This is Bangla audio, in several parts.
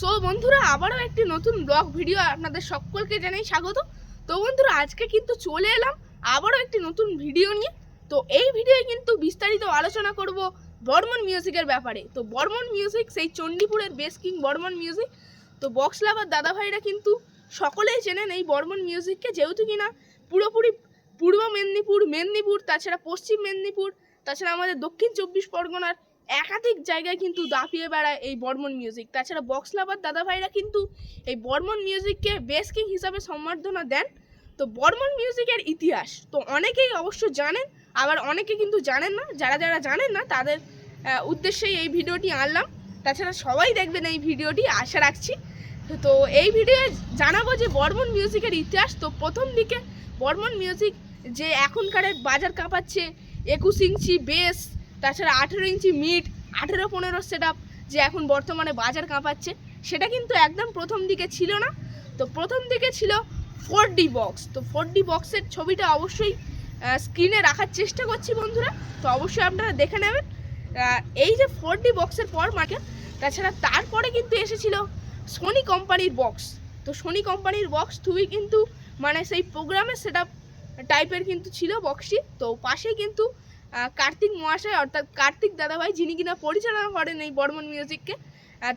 সো বন্ধুরা, আবারও একটি নতুন ব্লগ ভিডিও আপনাদের সকলকে জানাই স্বাগত। তো বন্ধুরা, আজকে কিন্তু চলে এলাম আবারও একটি নতুন ভিডিও নিয়ে। তো এই ভিডিওয়ে কিন্তু বিস্তারিত আলোচনা করব বর্মন মিউজিকের ব্যাপারে। তো বর্মন মিউজিক সেই চণ্ডীপুরের বেস কিং বর্মন মিউজিক তো বক্স লাভার দাদাভাইরা কিন্তু সকলেই চেনেন এই বর্মন মিউজিককে যেহেতু কিনা পুরোপুরি পূর্ব মেদিনীপুর মেদিনীপুর, তাছাড়া পশ্চিম মেদিনীপুর, তাছাড়া আমাদের দক্ষিণ চব্বিশ পরগনার একাধিক জায়গায় কিন্তু দাপিয়ে বেড়ায় এই বর্মন মিউজিক তাছাড়া বক্স লাভার দাদাভাইরা কিন্তু এই বর্মন মিউজিককে বেস কিং হিসাবে সম্বর্ধনা দেন। তো বর্মন মিউজিকের ইতিহাস তো অনেকেই অবশ্য জানেন, আবার অনেকে কিন্তু জানেন না। যারা যারা জানেন না, তাদের উদ্দেশ্যেই এই ভিডিওটি আনলাম। তাছাড়া সবাই দেখবেন এই ভিডিওটি, আশা রাখছি। তো এই ভিডিওয়ে জানাব যে বর্মন মিউজিকের ইতিহাস। তো প্রথম দিকে বর্মন মিউজিক যে এখনকার বাজার কাঁপাচ্ছে, একুশ ইঞ্চি বেস তাছাড়া আঠেরো ইঞ্চি মিট, আঠেরো পনেরো সেট যে এখন বর্তমানে বাজার কাঁপাচ্ছে, সেটা কিন্তু একদম প্রথম দিকে ছিল না। তো প্রথম দিকে ছিল ফোর ডি বক্স তো ফোর ডি বক্সের ছবিটা অবশ্যই স্ক্রিনে রাখার চেষ্টা করছি বন্ধুরা। তো অবশ্যই আপনারা দেখে নেবেন। এই যে ফোর ডি বক্সের পর মাকে তাছাড়া তারপরে কিন্তু এসেছিল সোনি কোম্পানির বক্স তো সোনি কোম্পানির বক্স খুবই কিন্তু মানে সেই প্রোগ্রামের সেট টাইপের কিন্তু ছিল বক্সটি তো পাশেই কিন্তু কার্তিক মহাশয়, অর্থাৎ কার্তিক দাদাভাই, যিনি কিনা পরিচালনা করেন এই বর্মন মিউজিককে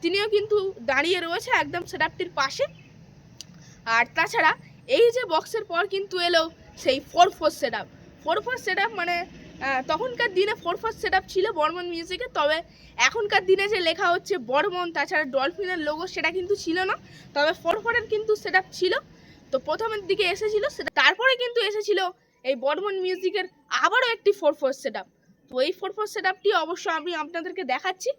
তিনিও কিন্তু দাঁড়িয়ে রয়েছে একদম সেটআপটির পাশে। আর তাছাড়া এই যে বক্সের পর কিন্তু এলো সেই four four set up four four set up মানে তখনকার দিনে ফোর ফোর সেট আপ ছিল বর্মন মিউজিকে, তবে এখনকার দিনে যে লেখা হচ্ছে বর্মন, তাছাড়া ডলফিনের লোগো সেটা কিন্তু ছিল না, তবে ফোর ফোরের কিন্তু সেট আপ ছিল। তো প্রথমের দিকে এসেছিল, সেটা তারপরে কিন্তু এসেছিল এই বর্মন মিউজিকের আবারও একটি ফোর ফোর সেট আপ তো এই ফোর ফোর সেট আপটি অবশ্য আমি আপনাদেরকে দেখাচ্ছি।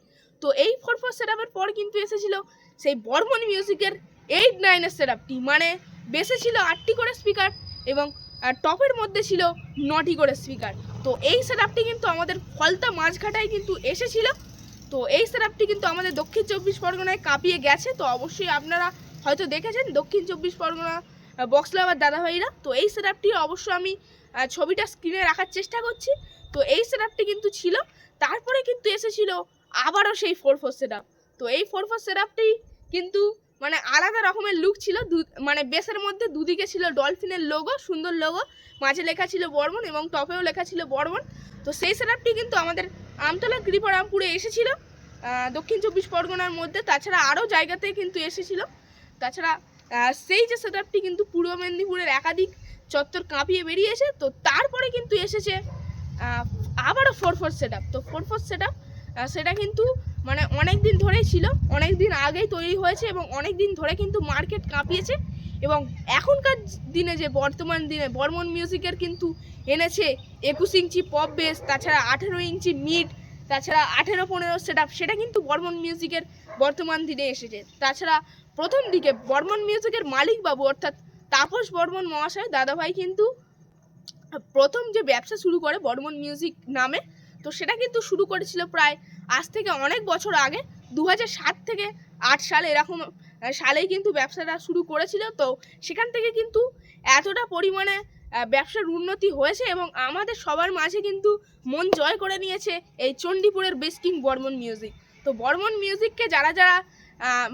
তো এই ফোর ফোর সেট আপের পর কিন্তু এসেছিল সেই বর্মন মিউজিকের এইট নাইনের সেট আপটি মানে বেসে ছিল আটটি করে স্পিকার এবং টপের মধ্যে ছিল নটি করে স্পিকার তো এই সেট আপটি কিন্তু আমাদের ফলতা মাঝঘাটায় কিন্তু এসেছিল। তো এই সেট আপটি কিন্তু আমাদের দক্ষিণ চব্বিশ পরগনায় কাঁপিয়ে গেছে। তো অবশ্যই আপনারা হয়তো দেখেছেন দক্ষিণ চব্বিশ পরগনা বক্স লাভার দাদাভাইরা। তো এই সেটআপটি অবশ্য আমি ছবিটা স্ক্রিনে রাখার চেষ্টা করছি। তো এই সেটআপটি কিন্তু ছিল। তারপরে কিন্তু এসেছিল আবারও সেই ফোর ফোর সেট তো এই ফোর ফোর সেট আপটি কিন্তু মানে আলাদা রকমের লুক ছিল। দু- মানে বেসের মধ্যে দুদিকে ছিল ডলফিনের লোগো সুন্দর লোগো মাঝে লেখা ছিল বর্মন এবং টপেও লেখা ছিল বর্মন। তো সেই সেট আপটি কিন্তু আমাদের আমতলা কৃপরামপুরে এসেছিল। আহ, দক্ষিণ চব্বিশ পরগনার মধ্যে। তাছাড়া আরও জায়গাতে কিন্তু এসেছিল। তাছাড়া সেই যে সেটআপটি কিন্তু পূর্ব মেদিনীপুরের একাধিক চত্বর কাঁপিয়ে বেরিয়েছে, তো তারপরে কিন্তু এসেছে আবারও ফোর ফোর সেট তো ফোর ফোর সেট সেটা কিন্তু মানে অনেক দিন ধরেই ছিল অনেক দিন আগেই তৈরি হয়েছে এবং অনেক দিন ধরে কিন্তু মার্কেট কাঁপিয়েছে এবং এখনকার দিনে যে বর্তমান দিনে বর্মন মিউজিকের কিন্তু এনেছে একুশ ইঞ্চি পপ বেস, তাছাড়া আঠেরো ইঞ্চি মিড, তাছাড়া আঠেরো পনেরো সেট সেটা কিন্তু বর্মন মিউজিকের বর্তমান দিনে এসেছে। তাছাড়া প্রথম দিকে বর্মন মিউজিকের মালিক বাবু অর্থাৎ তাপস বর্মন মহাশয়, দাদাভাই কিন্তু প্রথম যে ব্যবসা শুরু করে বর্মন মিউজিক নামে, তো সেটা কিন্তু শুরু করেছিল প্রায় আজ থেকে অনেক বছর আগে দু সাত থেকে আট সালে এরকম সালেই কিন্তু ব্যবসাটা শুরু করেছিল। তো সেখান থেকে কিন্তু এতটা পরিমাণে ব্যবসার উন্নতি হয়েছে এবং আমাদের সবার মাঝে কিন্তু মন জয় করে নিয়েছে এই চণ্ডীপুরের বেস্কিং বর্মন মিউজিক তো বর্মন মিউজিককে যারা যারা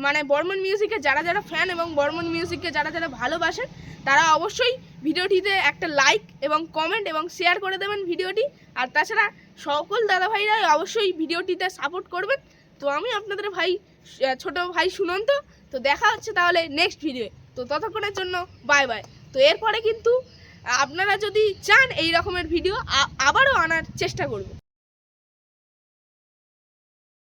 মানে বর্মন মিউজিকে যারা যারা ফ্যান এবং বর্মন মিউজিককে যারা যারা ভালোবাসেন, তারা অবশ্যই ভিডিওটিতে একটা লাইক এবং কমেন্ট এবং শেয়ার করে দেবেন ভিডিওটি। আর তাছাড়া সকল দাদাভাইরা অবশ্যই ভিডিওটিতে সাপোর্ট করবেন। তো আমি আপনাদের ভাই ছোট ভাই সুনন্ত, তো দেখা হচ্ছে তাহলে নেক্সট ভিডিও তো ততক্ষণের জন্য বাই বাই তো এরপরে কিন্তু আপনারা যদি চান এই রকমের ভিডিও আবারও আনার চেষ্টা করব।